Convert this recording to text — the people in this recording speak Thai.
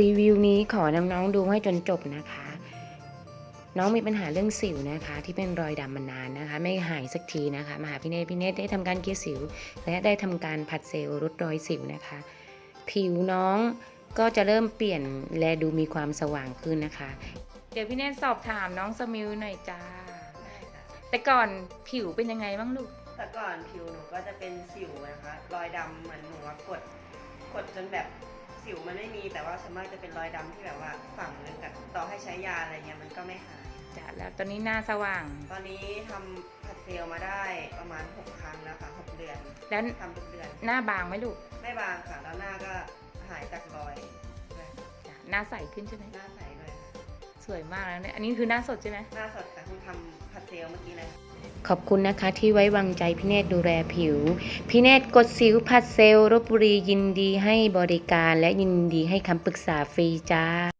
รีวิวนี้ขอนำน้องดูให้จนจบนะคะ น้องมีปัญหาเรื่องสิวนะคะ ที่เป็นรอยดำมานานนะคะ ไม่หายสักทีนะคะมาหาพี่เนตพี่เนตได้ทำการเกลี่ยสิว และได้ทำการผัดเซลล์ลดรอยสิวนะคะ ผิวน้องก็จะเริ่มเปลี่ยนและดูมีความสว่างขึ้นนะคะ เดี๋ยวพี่เนตสอบถามน้องสมิวหน่อยจ้าแต่ก่อนผิวเป็นยังไงบ้างลูกแต่ก่อนผิวหนูก็จะเป็นสิวนะคะ รอยดำเหมือนหนูว่ากด กดจนแบบ สิวมันไม่มีแต่ว่าส่วนมากจะเป็นรอยดำที่แบบว่าฝังลึกอะต่อให้ใช้ยาอะไรเงี้ยมันก็ไม่หาย จ้ะแล้วตอนนี้หน้าสว่าง ตอนนี้ทำผัดเซลล์มาได้ประมาณ 6 ครั้งแล้วค่ะ 6 เดือนแล้วทำทุกเดือน หน้าบางไหมลูกไม่บางค่ะ แล้วหน้าก็หายจากรอยด้วยจ้ะหน้าใสขึ้นใช่ไหมหน้าใสด้วยค่ะ สวยมากแล้วเนี่ยอันนี้คือหน้าสดใช่ไหมหน้าสดแต่เพิ่งทำผัดเซลล์เมื่อกี้เลยค่ะ ขอบคุณนะคะที่ไว้วางใจพี่เนตรดูแลผิว พี่เนตรกดสิวผัดเซลล์รบบุรียินดีให้บริการและยินดีให้คำปรึกษาฟรีจ้า